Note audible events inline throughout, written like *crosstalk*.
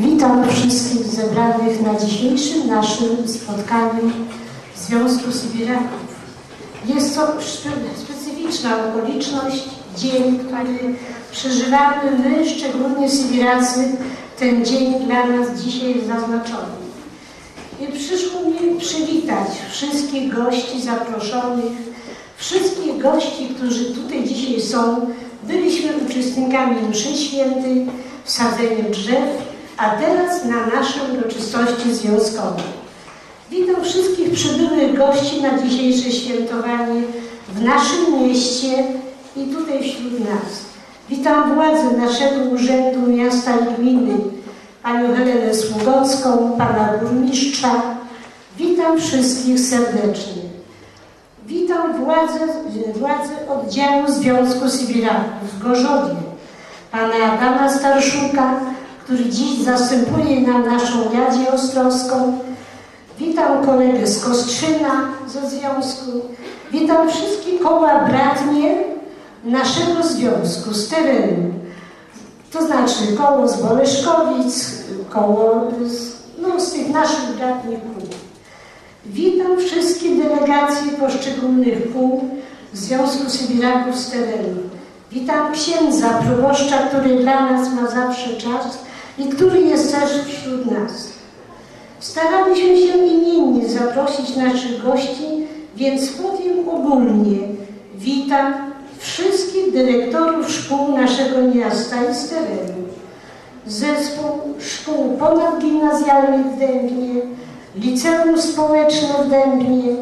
Witam wszystkich zebranych na dzisiejszym naszym spotkaniu Związku Sybiraków. Jest to specyficzna okoliczność, dzień, który przeżywamy my, szczególnie Sybiracy. Ten dzień dla nas dzisiaj jest zaznaczony. I przyszło mi przywitać wszystkich gości zaproszonych, wszystkich gości, którzy tutaj dzisiaj są. Byliśmy uczestnikami mszy świętej, wsadzeniu drzew, a teraz na naszej uroczystości związkowej. Witam wszystkich przybyłych gości na dzisiejsze świętowanie w naszym mieście i tutaj wśród nas. Witam władze naszego Urzędu Miasta i Gminy, panią Helenę Sługocką, pana burmistrza. Witam wszystkich serdecznie. Witam władze, władze oddziału Związku Sybiraków w Gorzowie, pana Adama Starszuka, który dziś zastępuje nam naszą Jadzie Ostrowską. Witam kolegę z Kostrzyna ze związku. Witam wszystkie koła bratnie naszego związku z terenu. To znaczy koło z Boleszkowic, koło z, no, z tych naszych bratnich kół. Witam wszystkie delegacje poszczególnych kół Związku Sybiraków z terenu. Witam księdza, proboszcza, który dla nas ma zawsze czas i który jest też wśród nas. Staraliśmy się imiennie zaprosić naszych gości, więc powiem ogólnie. Witam wszystkich dyrektorów szkół naszego miasta i z terenu. Zespół szkół ponadgimnazjalnych w Dębnie, Liceum Społeczne w Dębnie.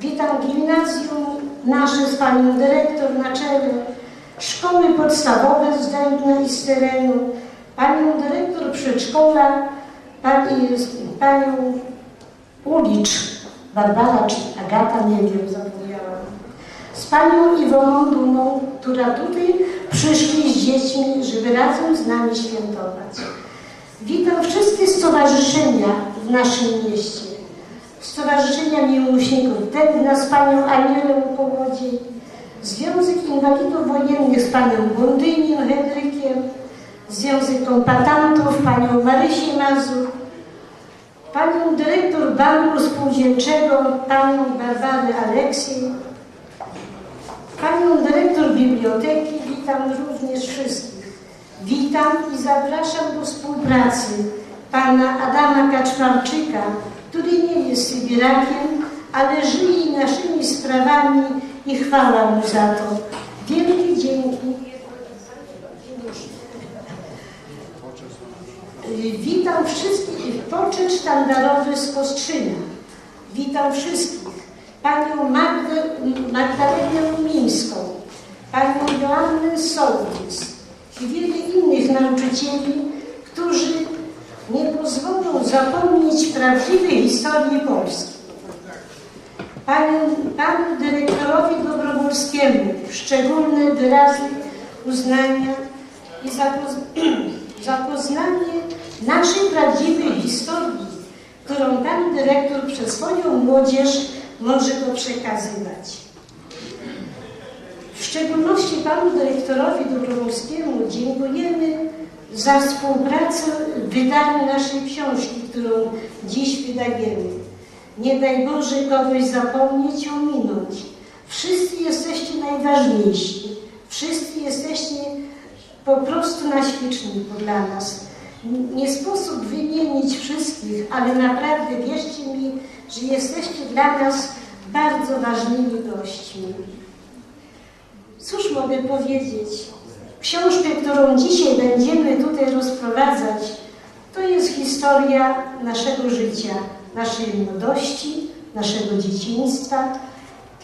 Witam gimnazjum nasze z panią dyrektor na czele, szkoły podstawowe z Dębna i z terenu, panią dyrektor przedszkola, pani, panią Ulicz, Barbara czy Agata, nie wiem, zapomniałam. Z panią Iwoną Dumą, która tutaj przyszli z dziećmi, żeby razem z nami świętować. Witam wszystkie stowarzyszenia w naszym mieście. Stowarzyszenia Miłośników Dębna z panią Anielą Kołodziej, Związek Inwalidów Wojennych z panią Bondyniem Henrykiem, Związek Kompatantów panią Marysię Mazur, panią dyrektor Banku Spółdzielczego panią Barbarę Aleksiej, panią dyrektor biblioteki, witam również wszystkich. Witam i zapraszam do współpracy pana Adama Kaczmarczyka, który nie jest Sybirakiem, ale żyje naszymi sprawami i chwała mu za to dzięki. Witam wszystkich, poczet sztandarowy z Kostrzyna. Witam wszystkich. Panią Magdę, Magdalenę Lumińską, panią Joannę Sołtys i wiele innych nauczycieli, którzy nie pozwolą zapomnieć prawdziwej historii Polski. Panu, panu dyrektorowi Dobrogórskiemu szczególne wyrazy uznania i *clears throat* zapoz zapoznanie naszej prawdziwej historii, którą pan dyrektor przez swoją młodzież może go przekazywać. W szczególności panu dyrektorowi Dobrogórskiemu dziękujemy za współpracę w wydaniu naszej książki, którą dziś wydajemy. Nie daj Boże kogoś zapomnieć, ominąć. Wszyscy jesteście najważniejsi. Wszyscy jesteście po prostu na świeczniku dla nas. Nie sposób wymienić wszystkich, ale naprawdę wierzcie mi, że jesteście dla nas bardzo ważnymi gośćmi. Cóż mogę powiedzieć? Książkę, którą dzisiaj będziemy tutaj rozprowadzać, to jest historia naszego życia, naszej młodości, naszego dzieciństwa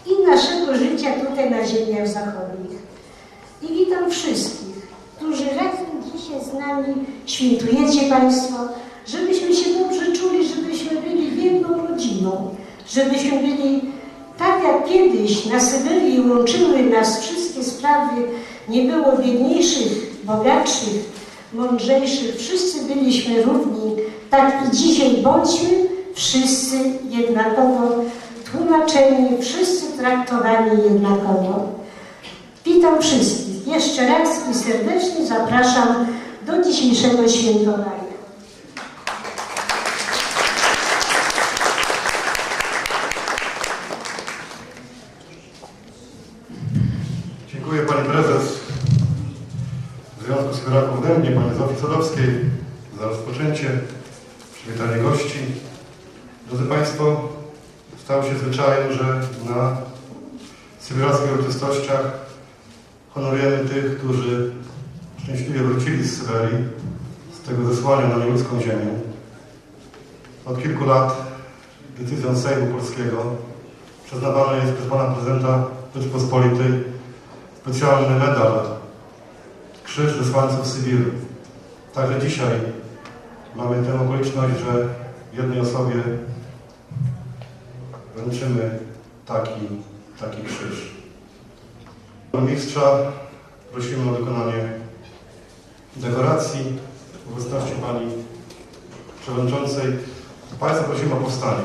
i naszego życia tutaj na ziemiach zachodnich. I witam wszystkich, razem dzisiaj z nami świętujecie Państwo, żebyśmy się dobrze czuli, żebyśmy byli jedną rodziną, żebyśmy byli tak jak kiedyś na Syberii łączyły nas wszystkie sprawy, nie było biedniejszych, bogatszych, mądrzejszych, wszyscy byliśmy równi, tak i dzisiaj bądźmy wszyscy jednakowo tłumaczeni, wszyscy traktowani jednakowo. Witam wszystkich jeszcze raz i serdecznie zapraszam do dzisiejszego świętowania. Dziękuję Pani Prezes Związku Sybiraków Dębnie, Pani Zofii Sadowskiej za rozpoczęcie, przywitanie gości. Drodzy Państwo, stało się zwyczajem, że na sybirackich uroczystościach honorujemy tych, którzy szczęśliwie wrócili z Syberii, z tego zesłania na nieludzką ziemię. Od kilku lat decyzją Sejmu Polskiego przyznawany jest przez Pana Prezydenta Rzeczypospolitej specjalny medal Krzyż Wysłańców Sybiru. Także dzisiaj mamy tę okoliczność, że jednej osobie wręczymy taki, taki krzyż. Mistrza prosimy o wykonanie dekoracji w obecności Pani Przewodniczącej. Państwa prosimy o powstanie.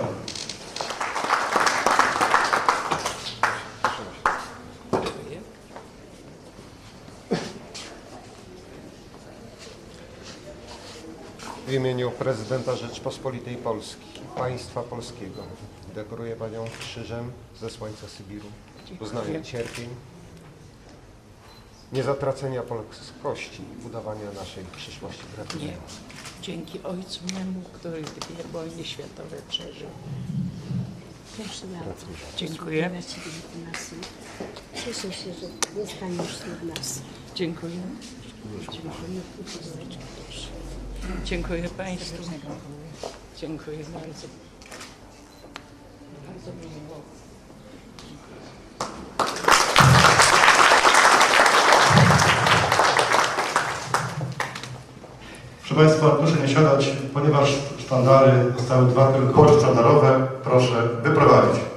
W imieniu prezydenta Rzeczpospolitej Polski państwa polskiego dekoruję Panią krzyżem ze słońca Sybiru, uznania cierpień, niezatracenia polskości i budowania naszej przyszłości. Nie. Gratuluję. Dzięki ojcu memu, który dwie wojny światowe przeżył. Proszę bardzo. Dziękuję. Cieszę się, że zostaniesz wśród nas. Dziękuję. Dziękuję. Dziękuję Państwu. Dziękuję bardzo. Bardzo mi miło. Państwa, proszę nie siadać, ponieważ sztandary zostały dwa tylko sztandarowe. Proszę wyprowadzić.